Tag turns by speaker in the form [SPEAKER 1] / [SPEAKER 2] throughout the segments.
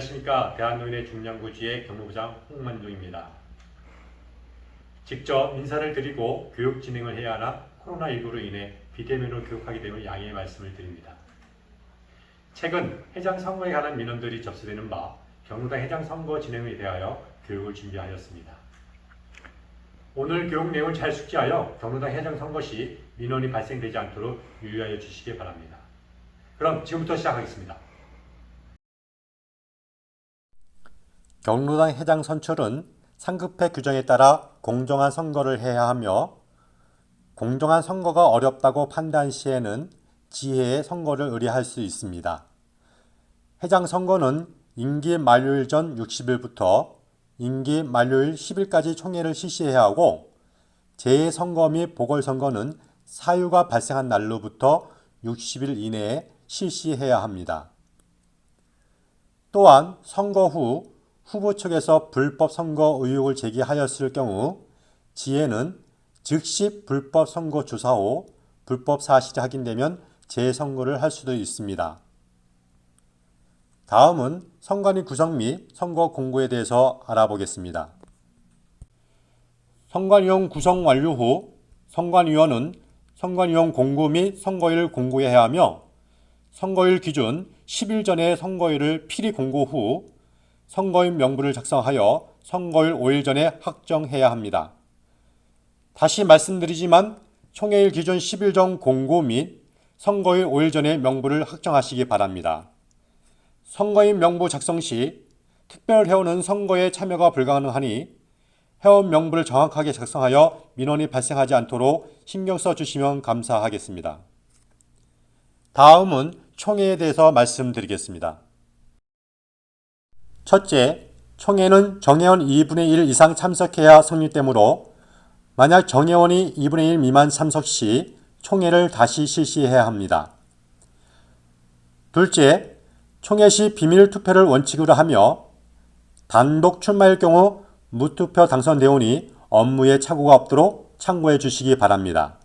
[SPEAKER 1] 안녕하십니까 대한노인의 중량구지의 경무부장 홍만종입니다. 직접 인사를 드리고 교육 진행을 해야 하나 코로나19로 인해 비대면으로 교육하게 됨을 양해의 말씀을 드립니다. 최근 회장 선거에 관한 민원들이 접수되는 바 경로당 회장 선거 진행에 대하여 교육을 준비하였습니다. 오늘 교육 내용을 잘 숙지하여 경로당 회장 선거 시 민원이 발생되지 않도록 유의하여 주시기 바랍니다. 그럼 지금부터 시작하겠습니다.
[SPEAKER 2] 경로당 회장 선출은 상급회 규정에 따라 공정한 선거를 해야 하며 공정한 선거가 어렵다고 판단 시에는 지혜의 선거를 의뢰할 수 있습니다. 회장 선거는 임기 만료일 전 60일부터 임기 만료일 10일까지 총회를 실시해야 하고 재선거 및 보궐선거는 사유가 발생한 날로부터 60일 이내에 실시해야 합니다. 또한 선거 후 후보 측에서 불법 선거 의혹을 제기하였을 경우 지혜는 즉시 불법 선거 조사 후 불법 사실이 확인되면 재선거를 할 수도 있습니다. 다음은 선관위 구성 및 선거 공고에 대해서 알아보겠습니다. 선관위원 구성 완료 후 선관위원은 선관위원 공고 및 선거일 공고해야 하며 선거일 기준 10일 전에 선거일을 필히 공고 후 선거인 명부를 작성하여 선거일 5일 전에 확정해야 합니다. 다시 말씀드리지만 총회일 기준 10일 전 공고 및 선거일 5일 전에 명부를 확정하시기 바랍니다. 선거인 명부 작성 시 특별 회원은 선거에 참여가 불가능하니 회원 명부를 정확하게 작성하여 민원이 발생하지 않도록 신경 써 주시면 감사하겠습니다. 다음은 총회에 대해서 말씀드리겠습니다. 첫째, 총회는 정회원 2분의 1 이상 참석해야 성립되므로 만약 정회원이 2분의 1 미만 참석 시 총회를 다시 실시해야 합니다. 둘째, 총회 시 비밀 투표를 원칙으로 하며 단독 출마일 경우 무투표 당선 대원이 업무에 착오가 없도록 참고해 주시기 바랍니다.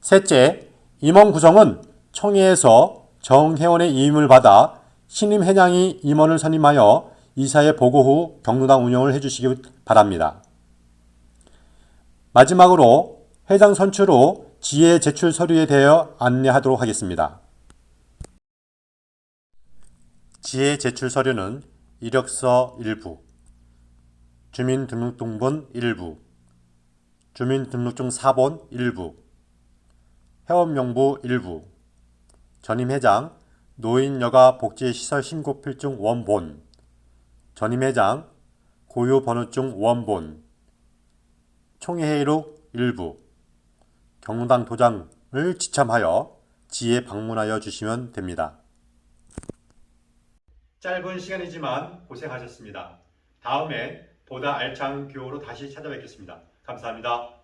[SPEAKER 2] 셋째, 임원 구성은 총회에서 정회원의 임임을 받아 신임 회장이 임원을 선임하여 이사회 보고 후 경로당 운영을 해주시기 바랍니다. 마지막으로 회장 선출 후 지혜 제출 서류에 대하여 안내하도록 하겠습니다. 지혜 제출 서류는 이력서 일부, 주민등록등본 일부, 주민등록증 4본 일부, 회원명부 일부, 전임 회장 노인여가 복지시설 신고 필증 원본, 전임 회장 고유 번호증 원본, 총회회의록 일부, 경로당 도장을 지참하여 지에 방문하여 주시면 됩니다.
[SPEAKER 1] 짧은 시간이지만 고생하셨습니다. 다음에 보다 알찬 교우로 다시 찾아뵙겠습니다. 감사합니다.